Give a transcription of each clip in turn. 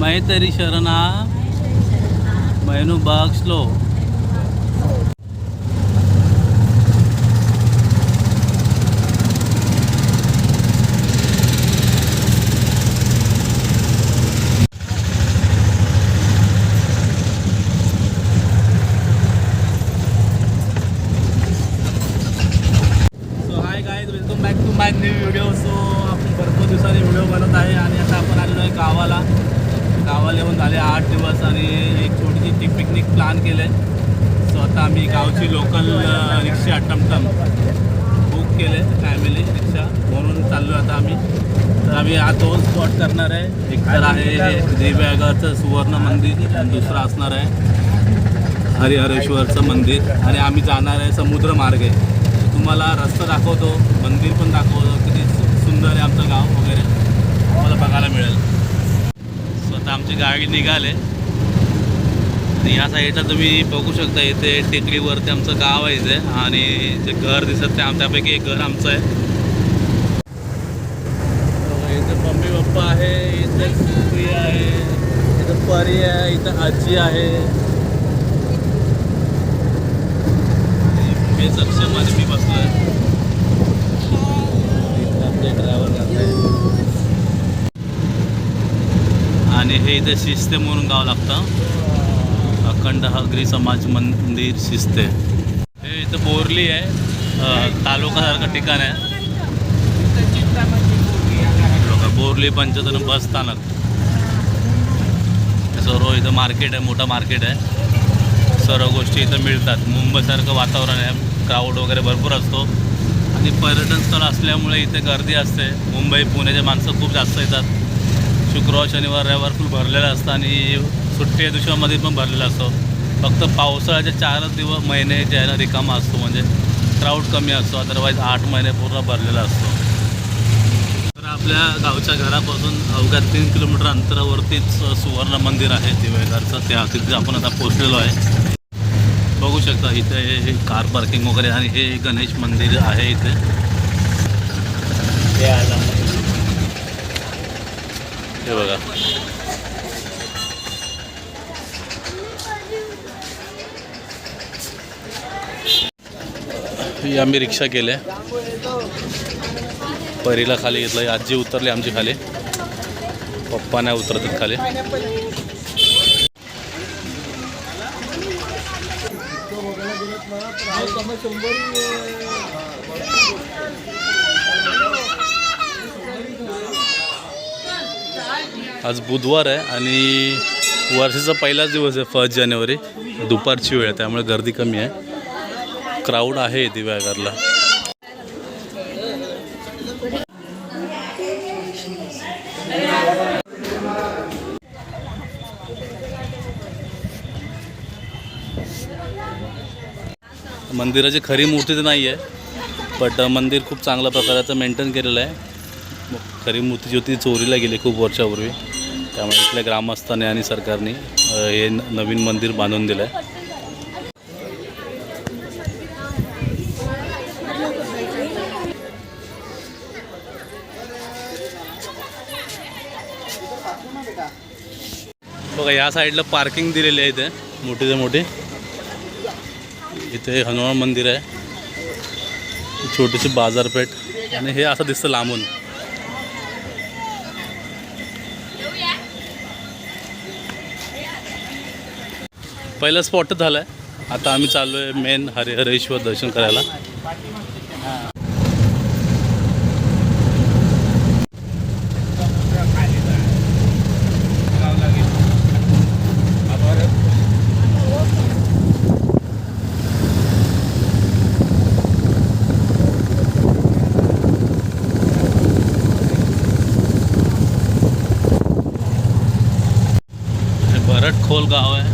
माहीतरी शरणा. मैनू बाग slow so hi guys welcome back to my new video so आपण भरपूर दिवसांनी व्हिडिओ बनवत आहे आणि आता आपण आलेलो आहे गावाला गावाला येऊन झाले आठ दिवस आणि एक छोटीशी ती पिकनिक प्लॅन केलं आहे सो आता आम्ही गावची लोकल रिक्षा uh, टमटम बुक केले फॅमिली रिक्षा म्हणून चाललो आता आम्ही. तर आम्ही हा दोन स्पॉट करणार आहे. एक तर आहे देवयागरचं सुवर्ण मंदिर आणि दुसरं असणार आहे हरिहरेश्वरचं मंदिर. आणि आम्ही जाणार आहे समुद्र मार्गे तुम्हाला रस्ता दाखवतो मंदिर पण दाखवतो किती सुंदर आहे आमचं गाव वगैरे. तुम्हाला बघायला मिळेल. स्वतः आमची गाडी निघाले. या साईडला तुम्ही बघू शकता इथे टेकडीवरती आमचं गाव आहे इथे. आणि जे घर दिसत ते आमच्यापैकी एक घर आमचं आहे. इथे मम्मी पप्पा आहे इथे सुप्रिया आहे इथं परी आहे इथं आजी आहे. मी सक्षम आणि मी बसलोय. आहे ड्रायव्हर आणि हे इथे शिस्ते म्हणून गाव लागतं. अखंड हगरी समाज मंदिर शिस्ते हे इथं बोरली आहे तालुकासारखं ठिकाण आहे. बोरली पंचतन बस स्थानक. सर्व इथं मार्केट आहे मोठं मार्केट आहे. सर्व गोष्टी इथं मिळतात. मुंबईसारखं वातावरण आहे क्राऊड वगैरे भरपूर असतो. आणि पर्यटन स्थळ असल्यामुळे इथे गर्दी असते. मुंबई पुण्याचे माणसं खूप जास्त येतात. शुक्रवार शनिवार रविवार खूप भरलेलं असतं आणि सुट्टी दिवसामध्ये पण भरलेला असतो. फक्त पावसाळ्याचे चारच दिवस महिने जे आहे ना रिकामा असतो म्हणजे क्राऊड कमी असतो. अदरवाईज आठ महिने पूर्ण भरलेला असतो. तर आपल्या गावच्या घरापासून अवघ्या तीन किलोमीटर अंतरावरतीच सुवर्ण मंदिर आहे दिवेगारचं त्या तिथे आपण आता पोचलेलो आहे. बघू शकता इथे हे कार पार्किंग वगैरे आणि हे गणेश मंदिर आहे इथे. हे बघा. ही आम्ही रिक्षा केल्या परीला खाली घेतलं आजी उतरली आमची खाली. पप्पा नाही उतरतात खाली. आज बुधवार आहे आणि वर्षाचा पहिलाच दिवस आहे फर्स्ट जानेवारी दुपारची वेळ आहे त्यामुळे गर्दी कमी आहे. क्राऊड आहे दिव्यागरला मंदिराची खरी मूर्ती तर नाही आहे बट मंदिर खूप चांगल्या प्रकाराचं मेंटेन केलेलं आहे. खरी मूर्ती जी होती चोरीला गेली खूप वर्षापूर्वी. त्यामुळे इथल्या ग्रामस्थाने आणि सरकारने हे नवीन मंदिर बांधून दिलं आहे बघा या साईडला पार्किंग दिलेली आहे इथे. मोठी ते मोठी. इथे हनुमान मंदिर आहे. छोटीशी बाजारपेठ. आणि हे असं दिसतं लांबून. पहिलं स्पॉट झालं आहे आता आम्ही चाललो आहे मेन हरिहरेश्वर दर्शन करायला हे भरट खोल गाव आहे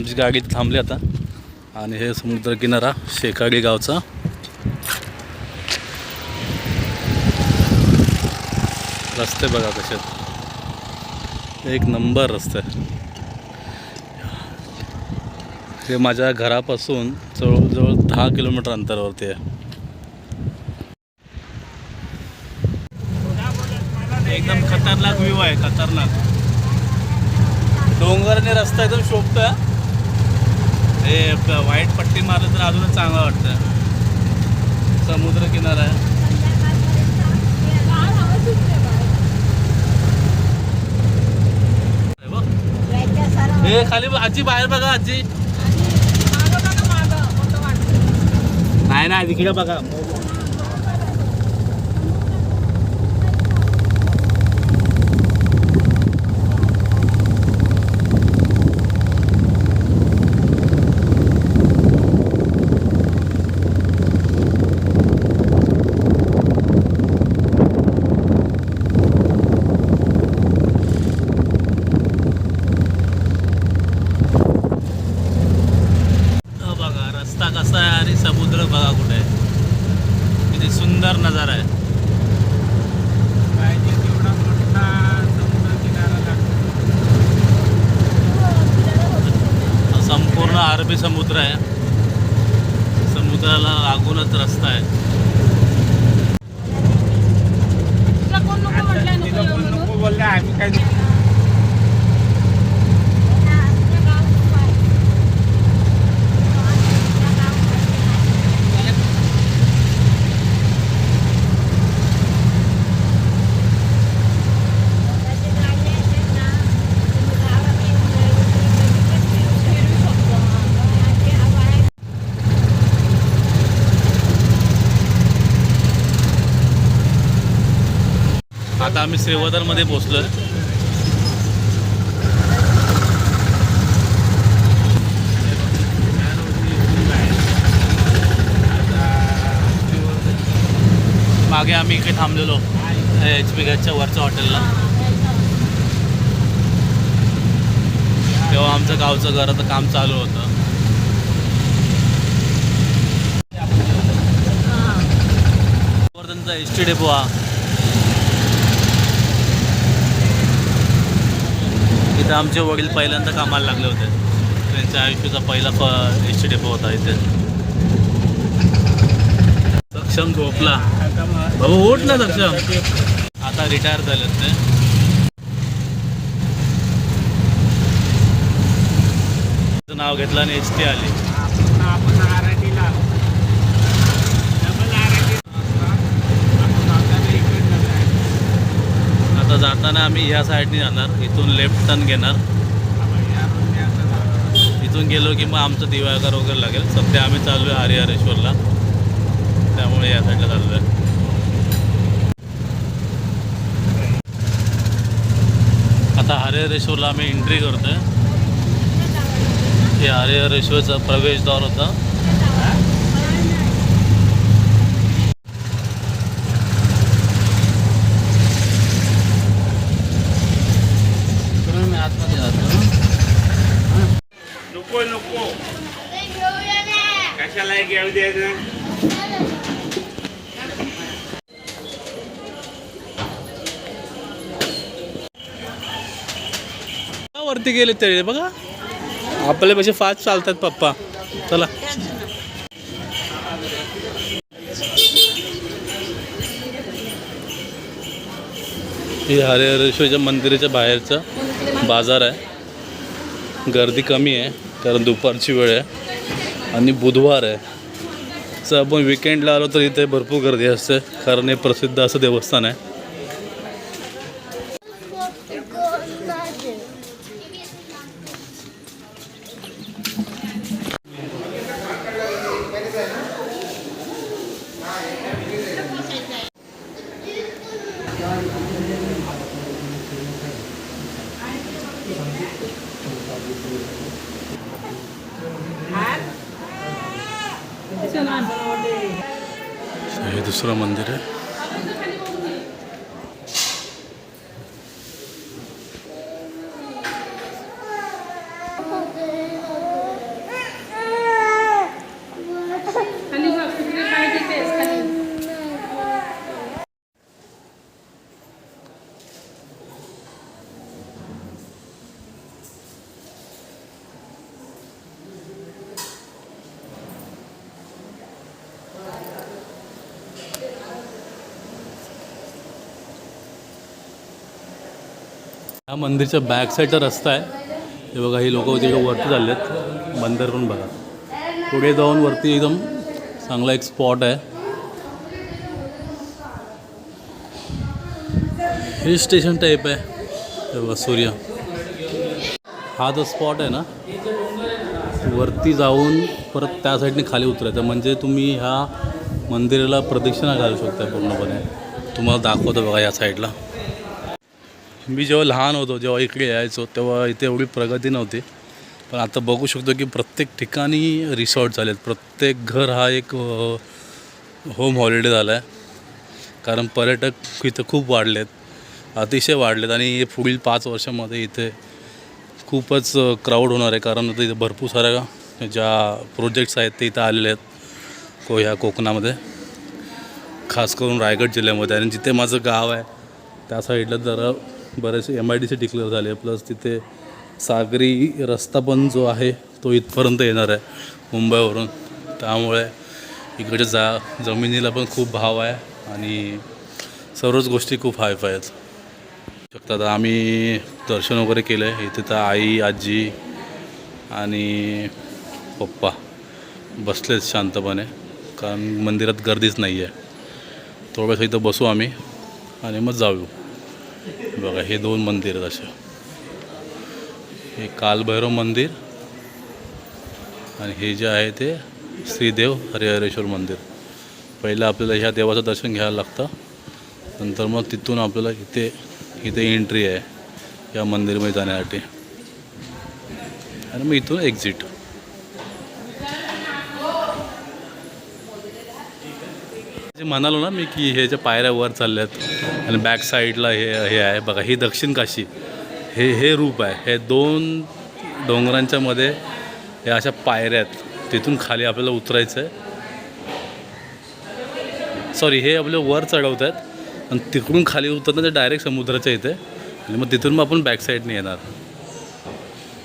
आमची गाडी थांबली आता. आणि हे समुद्रकिनारा शेखाडी गावचा. रस्ते बघा कसे एक नंबर रस्ते. हे माझ्या घरापासून जवळजवळ दहा किलोमीटर अंतरावरती आहे. एकदम खतरनाक व्ह्यू आहे खतरनाक. डोंगर आणि रस्ता एकदम शोभतोय हे व्हाईट पट्टी मारलं तर अजूनच चांगलं वाटतं. समुद्र किनारा. आहे हे खाली आजी बाहेर बघा आजी. नाही नाही तिकडे बघा हा बघा रस्ता कसा आहे आणि समुद्र बघा कुठे आहे किती सुंदर नजारा आहे पाहिजे तेवढा मोठा समुद्र किनारा लागतो हा संपूर्ण अरबी समुद्र आहे. समुद्राला लागूनच रस्ता आहे. नको बोलले आम्ही काय आता आम्ही श्रीवर्धनमध्ये पोचलोय मागे आम्ही इकडे थांबलेलो एच पी गॅसच्या वरच्या हॉटेलला तेव्हा आमचं गावचं घराचं काम चालू होतं. श्रीवर्धनचा एस टी डेपो हा. इथं आमचे वडील पहिल्यांदा कामाला लागले होते. त्यांच्या आयुष्याचा पहिला प एस टी डेपो होता इथे. सक्षम झोपला. भाऊ उठ ना सक्षम. आता रिटायर झालेत ते नाव घेतलं आणि एस टी आली आपण आपण आरटीला डबल आरटी आपण आता इकडनं जायचं आता जाताना आम्ही ह्या साईडने जाणार. इथून लेफ्ट टर्न घेणार. इथून गेलो की मग आमचं दिवाळकर वगैरे लागेल. सध्या आम्ही चाललो आहे हरिहरेश्वरला त्यामुळे या साईडला चाललो आहे आता हरिहरेश्वरला आम्ही एंट्री करतोय. हे हरिहरेश्वरचा प्रवेशद्वार होता इकडून मी आतमध्ये जातो नको नको कशाला द्यायचं वरती गेले तरी बघा. आपल्यापेक्षा फास्ट चालतात पप्पा. चला. हे हरिहरेश्वरच्या मंदिराच्या बाहेरचं बाजार आहे. गर्दी कमी आहे कारण दुपारची वेळ आहे. आणि बुधवार आहे. आपण विकेंडला आलो तर इथे भरपूर गर्दी असते. कारण हे प्रसिद्ध असं देवस्थान आहे. हे दुसरं मंदिर आहे. हा मंदिरच्या बॅक साईडचा रस्ता आहे. हे बघा ही लोक तिकडे वरती चालले आहेत मंदिर पण बघा. पुढे जाऊन वरती एकदम चांगला एक स्पॉट आहे. हिल स्टेशन टाईप आहे. हे बघा सूर्य. हा जो स्पॉट आहे ना वरती जाऊन परत त्या साईडने खाली उतरायचं. म्हणजे तुम्ही ह्या मंदिराला प्रदक्षिणा घालू शकता पूर्णपणे. तुम्हाला दाखवतो बघा या साईडला मी जेव्हा लहान होतो जेव्हा इकडे यायचो तेव्हा इथे एवढी प्रगती नव्हती. पण आता बघू शकतो की प्रत्येक ठिकाणी रिसॉर्ट झाले आहेत प्रत्येक घर हा एक होम हॉलिडे झाला आहे कारण पर्यटक इथं खूप वाढले आहेत अतिशय वाढलेत आणि हे पुढील पाच वर्षामध्ये इथे खूपच क्राऊड होणार आहे. कारण आता इथे भरपूर साऱ्या ज्या प्रोजेक्ट्स आहेत ते इथं आलेले आहेत. को ह्या कोकणामध्ये. खास करून रायगड जिल्ह्यामध्ये. आणि जिथे माझं गाव आहे त्या साईडला जरा बरेचसे M I D C declare झाले. प्लस तिथे सागरी रस्ता पण जो आहे तो इथपर्यंत येणार आहे मुंबईवरून. त्यामुळे इकडच्या जा जमिनीला पण खूप भाव आहे आणि सर्वच गोष्टी खूप हायफाय आहेत. शकतात आम्ही दर्शन वगैरे केलं. आहे इथे तर आई आजी आणि पप्पा बसलेत शांतपणे. कारण मंदिरात गर्दीच नाही आहे थोड्यास इथं बसू आम्ही आणि मग जाऊ. बघा हे दोन मंदिर आहेत असे हे कालभैरव मंदिर आणि हे जे आहे ते श्रीदेव हरिहरेश्वर मंदिर. पहिलं आपल्याला ह्या देवाचं दर्शन घ्यायला लागतं. नंतर मग तिथून आपल्याला इथे इथे एंट्री आहे या मंदिरमध्ये जाण्यासाठी. आणि मग इथून एक्झिट जे म्हणालो ना मी की हे ज्या पायऱ्या वर चालल्या आहेत आणि बॅक साईडला हे हे आहे. बघा ही दक्षिण काशी. हे हे रूप आहे. हे दोन डोंगरांच्या मध्ये हे अशा पायऱ्या आहेत. तिथून खाली आपल्याला उतरायचं आहे सॉरी हे आपले वर चढवत आहेत. आणि तिकडून खाली उतरणं ते डायरेक्ट समुद्राच्या इथे. आणि मग तिथून मग आपण बॅक साईडने येणार.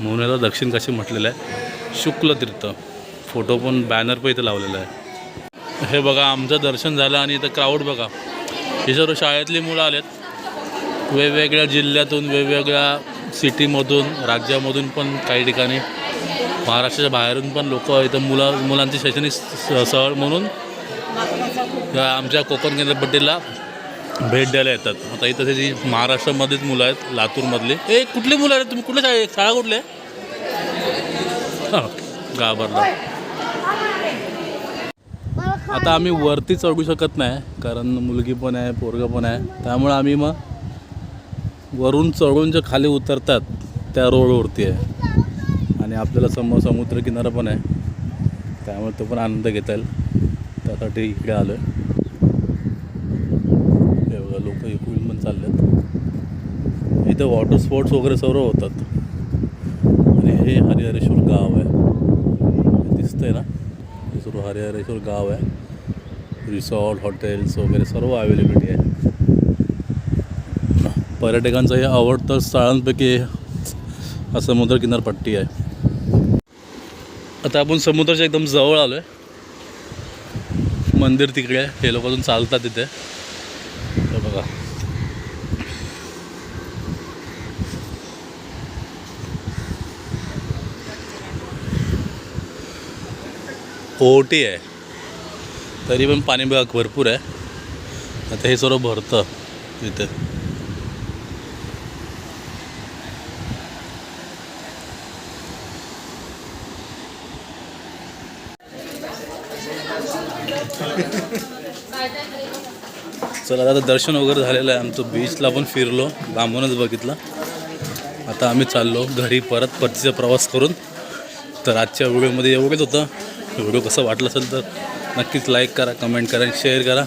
म्हणून याला दक्षिण काशी म्हटलेलं आहे. शुक्ल तीर्थ फोटो पण बॅनर पण इथे लावलेला आहे. हे बघा आमचं दर्शन झालं आणि इथं क्राऊड बघा. ही सर्व शाळेतली मुलं आलेत. वेगवेगळ्या जिल्ह्यातून वेगवेगळ्या सिटीमधून राज्यामधून पण काही ठिकाणी महाराष्ट्राच्या बाहेरून पण लोक इथं मुलं मुलांची शैक्षणिक स- सहल म्हणून या आमच्या कोकण केंद्रपट्टीला भेट द्यायला येतात. आता इथं त्याची महाराष्ट्रामध्येच मुलं आहेत लातूरमधली. ए कुठली मुलं आहेत? तुम्ही कुठल्या शाळे शाळा कुठल्या? गाभरला. आता आम्ही वरती चढू शकत नाही कारण मुलगी पण आहे पोरगं पण आहे. त्यामुळे आम्ही मग वरून चढून जे खाली उतरतात त्या रोडवरती आहे. आणि आपल्याला समोर समुद्रकिनारा पण आहे. त्यामुळे तो पण आनंद घेता येईल. त्यासाठी इकडे आलो आहे बघा लोक इकडून पण चाललेत. इथं वॉटर स्पोर्ट्स वगैरे सर्व होतात. आणि हे हरिहरेश्वर गाव आहे. दिसतं दिसतंय ना? हे सर्व हरिहरेश्वर गाव आहे. रिसॉर्ट हॉटेल्स वगैरे सर्व अवेलेबिलिटी आहे. पर्यटकांचं हे आवडतं स्थळांपैकी हा समुद्र किनारपट्टी आहे. आता आपण समुद्राच्या एकदम जवळ आलो आहे मंदिर तिकडे आहे. हे लोक अजून चालतात तिथे बघा. ओटी आहे. तरी पण पाणी बघा भरपूर आहे. आता हे सर्व भरतं तिथे चला आता दर्शन वगैरे झालेलं आहे. आमचं बीचला पण फिरलो लांबूनच बघितलं. आता आम्ही चाललो घरी परत परतीचा प्रवास करून. तर आजच्या व्हिडिओमध्ये एवढंच होतं. व्हिडिओ कसं वाटलं असेल तर नक्कीच लाईक करा कमेंट करा शेअर करा.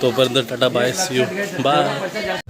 तोपर्यंत tata bye see you bye